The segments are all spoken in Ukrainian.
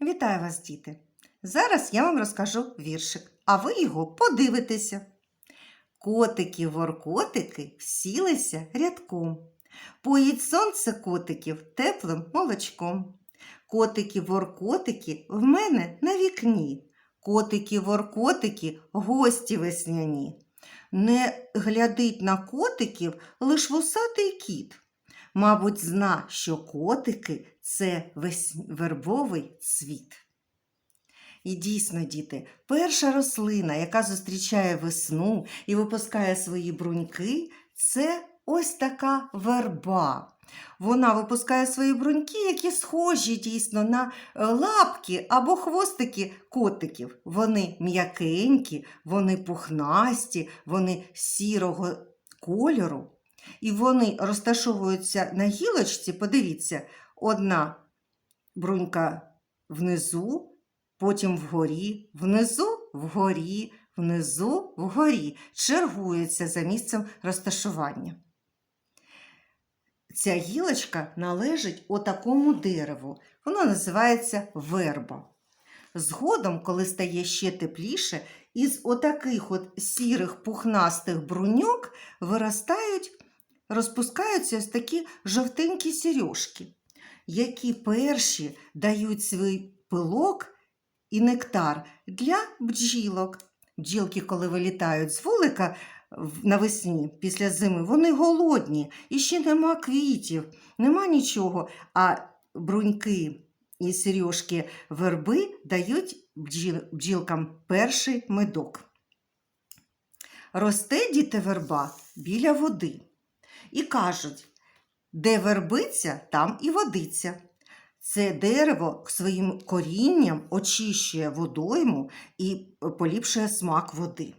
Вітаю вас, діти! Зараз я вам розкажу віршик, а ви його подивитеся. Котики-воркотики всілися рядком. Поїть сонце котиків теплим молочком. Котики-воркотики в мене на вікні. Котики-воркотики гості весняні. Не глядить на котиків лиш вусатий кіт. Мабуть, зна, що котики це весь вербовий цвіт. І дійсно, діти, перша рослина, яка зустрічає весну і випускає свої бруньки, це ось така верба. Вона випускає свої бруньки, які схожі дійсно на е, лапки або хвостики котиків. Вони м'якенькі, вони пухнасті, вони сірого кольору. І вони розташовуються на гілочці, подивіться, одна брунька внизу, потім вгорі, внизу, вгорі, внизу, вгорі, чергуються за місцем розташування. Ця гілочка належить отакому дереву. Воно називається верба. Згодом, коли стає ще тепліше, із отаких от сірих пухнастих бруньок виростають, розпускаються ось такі жовтенькі сережки, які перші дають свій пилок і нектар для бджілок. Бджілки, коли вилітають з вулика навесні після зими, вони голодні, і ще нема квітів, нема нічого. А бруньки і сережки верби дають бджіл- бджілкам перший медок. Росте діти верба біля води. І кажуть, де вербиця, там і водиця. Це дерево своїм корінням очищує водойму і поліпшує смак води.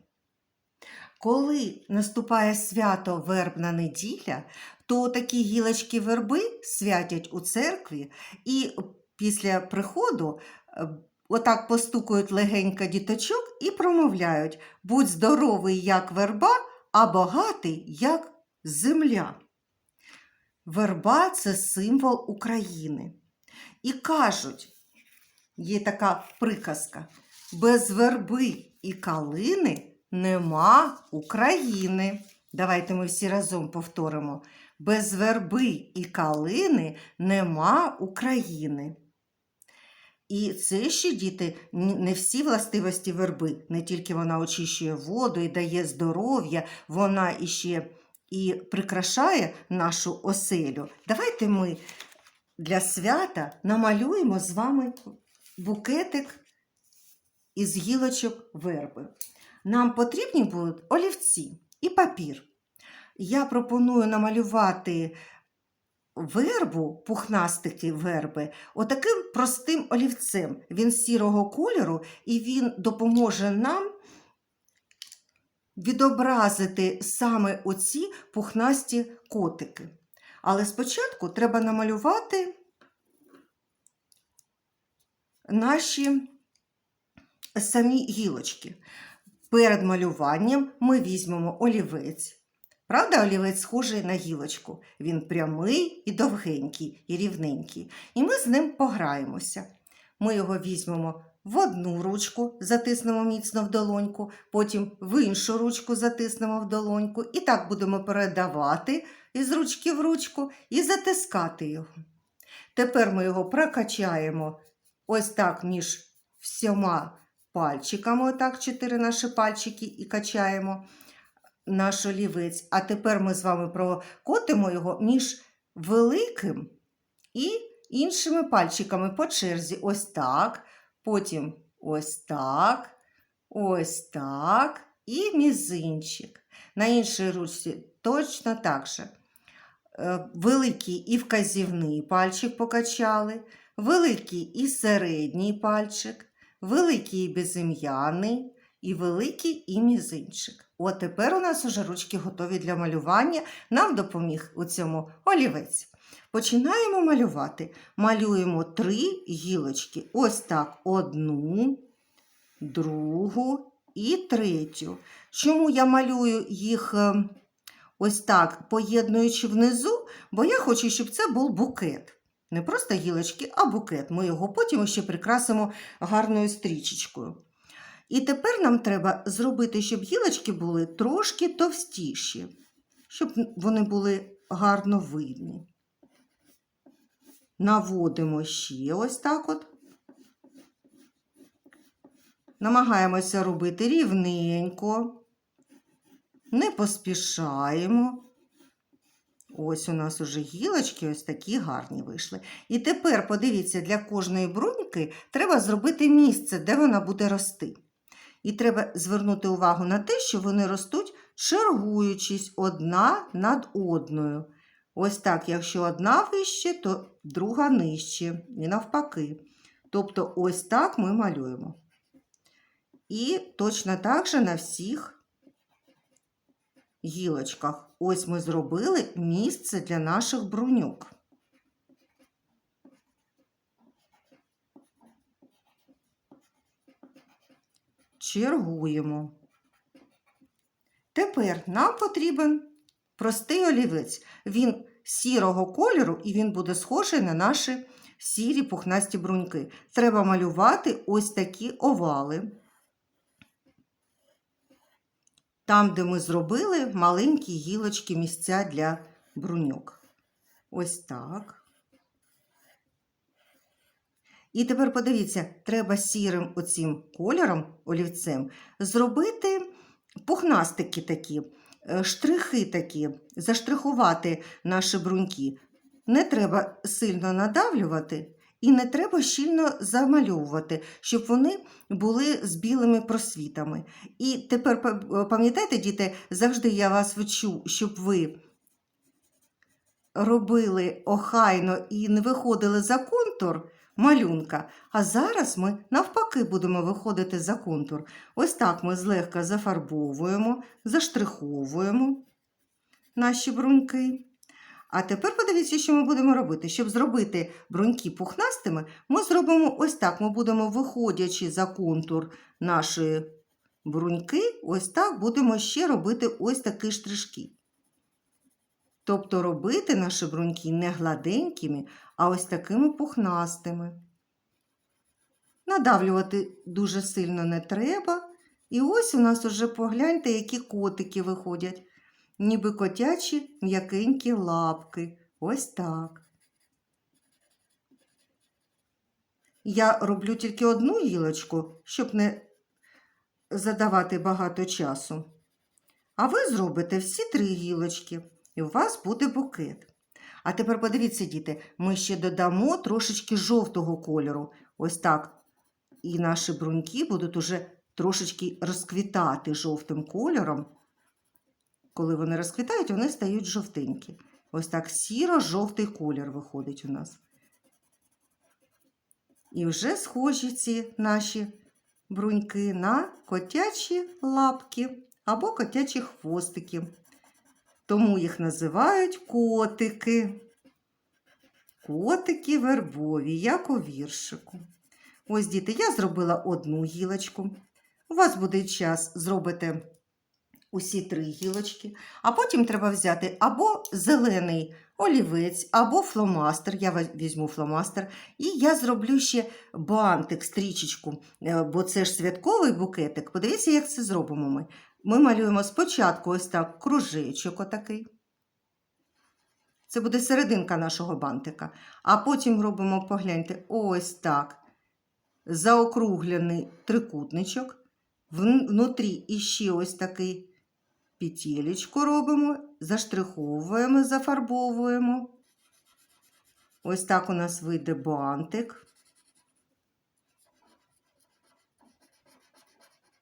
Коли наступає свято вербна неділя, то такі гілочки верби святять у церкві і після приходу е, отак постукають легенько діточок і промовляють будь здоровий, як верба, а багатий, як земля. Верба це символ України. І кажуть, є така приказка: без верби і калини нема України. Давайте ми всі разом повторимо: без верби і калини нема України. І це ще, діти, не всі властивості верби. Не тільки вона очищує воду і дає здоров'я, вона іще і прикрашає нашу оселю. Давайте ми для свята намалюємо з вами букетик із гілочок верби. Нам потрібні будуть олівці і папір. Я пропоную намалювати вербу, пухнастики верби, отаким простим олівцем. Він сірого кольору і він допоможе нам відобразити саме оці пухнасті котики. Але спочатку треба намалювати наші самі гілочки. Перед малюванням ми візьмемо олівець. Правда, олівець схожий на гілочку. Він прямий і довгенький, і рівненький. І ми з ним пограємося. Ми його візьмемо в одну ручку, затиснемо міцно в долоньку, потім в іншу ручку затиснемо в долоньку. І так будемо передавати із ручки в ручку і затискати його. Тепер ми його прокачаємо ось так між всіма пальчиками, отак чотири наші пальчики і качаємо наш олівець. А тепер ми з вами прокотимо його між великим і іншими пальчиками по черзі. Ось так, потім ось так, ось так і мізинчик. На іншій ручці точно так же. Е, Великий і вказівний пальчик покачали, великий і середній пальчик, великий і безім'яний, і великий і мізинчик. От тепер у нас уже ручки готові для малювання. Нам допоміг у цьому олівець. Починаємо малювати. Малюємо три гілочки. Ось так: одну, другу і третю. Чому я малюю їх е, ось так, поєднуючи внизу? Бо я хочу, щоб це був букет. Не просто гілочки, а букет. Ми його потім ще прикрасимо гарною стрічечкою. І тепер нам треба зробити, щоб гілочки були трошки товстіші, щоб вони були гарно видні. Наводимо ще ось так от. Намагаємося робити рівненько, не поспішаємо. Ось у нас уже гілочки ось такі гарні вийшли. І тепер, подивіться, для кожної бруньки треба зробити місце, де вона буде рости. І треба звернути увагу на те, що вони ростуть, чергуючись одна над одною. Ось так, якщо одна вище, то друга нижче, і навпаки. Тобто, ось так ми малюємо. І точно так же на всіх гілочках. Ось ми зробили місце для наших бруньок. Чергуємо. Тепер нам потрібен простий олівець. Він сірого кольору і він буде схожий на наші сірі пухнасті бруньки. Треба малювати ось такі овали. Там, де ми зробили маленькі гілочки місця для бруньок. Ось так. І тепер подивіться, треба сірим оцим кольором, олівцем, зробити пухнастики такі, штрихи такі, заштрихувати наші бруньки. Не треба сильно надавлювати і не треба щільно замальовувати, щоб вони були з білими просвітами. І тепер па- пам'ятайте, діти, завжди я вас вчу, щоб ви робили охайно і не виходили за контур малюнка. А зараз ми навпаки будемо виходити за контур. Ось так ми злегка зафарбовуємо, заштриховуємо наші бруньки. А тепер подивіться, що ми будемо робити. Щоб зробити бруньки пухнастими, ми зробимо ось так. Ми будемо, виходячи за контур нашої бруньки, ось так будемо ще робити ось такі штришки. Тобто робити наші бруньки не гладенькими, а ось такими пухнастими. Надавлювати дуже сильно не треба. І ось у нас уже погляньте, які котики виходять ніби котячі м'якенькі лапки. Ось так. Я роблю тільки одну гілочку, щоб не задавати багато часу. А ви зробите всі три гілочки, і у вас буде букет. А тепер подивіться, діти, ми ще додамо трошечки жовтого кольору. Ось так. І наші бруньки будуть уже трошечки розквітати жовтим кольором. Коли вони розквітають, вони стають жовтенькі. Ось так сіро-жовтий колір виходить у нас. І вже схожі ці наші бруньки на котячі лапки або котячі хвостики. Тому їх називають котики. Котики вербові, як у віршику. Ось, діти, я зробила одну гілочку. У вас буде час зробити усі три гілочки, а потім треба взяти або зелений олівець, або фломастер. Я візьму фломастер, і я зроблю ще бантик, стрічечку, е, бо це ж святковий букетик. Подивіться, як це зробимо ми. Ми малюємо спочатку ось так кружечок отакий. Це буде серединка нашого бантика. А потім робимо, погляньте, ось так. Заокруглений трикутничок. Внутрі іще ось такий петелечку робимо, заштриховуємо, зафарбовуємо. Ось так у нас вийде бантик.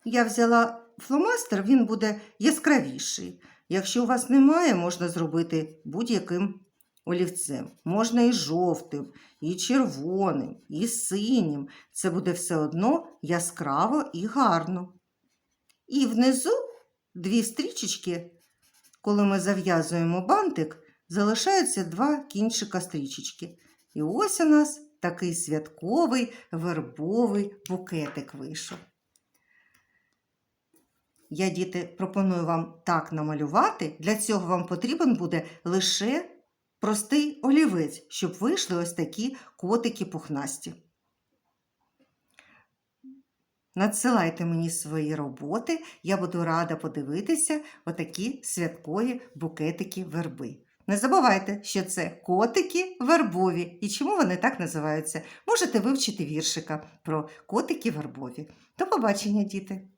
Я взяла фломастер, він буде яскравіший. Якщо у вас немає, можна зробити будь-яким олівцем. Можна і жовтим, і червоним, і синім. Це буде все одно яскраво і гарно. І внизу дві стрічечки, коли ми зав'язуємо бантик, залишаються два кінчика стрічечки. І ось у нас такий святковий вербовий букетик вийшов. Я, діти, пропоную вам так намалювати. Для цього вам потрібен буде лише простий олівець, щоб вийшли ось такі котики пухнасті. Надсилайте мені свої роботи, я буду рада подивитися отакі святкові букетики верби. Не забувайте, що це котики вербові і чому вони так називаються. Можете вивчити віршика про котики вербові. До побачення, діти!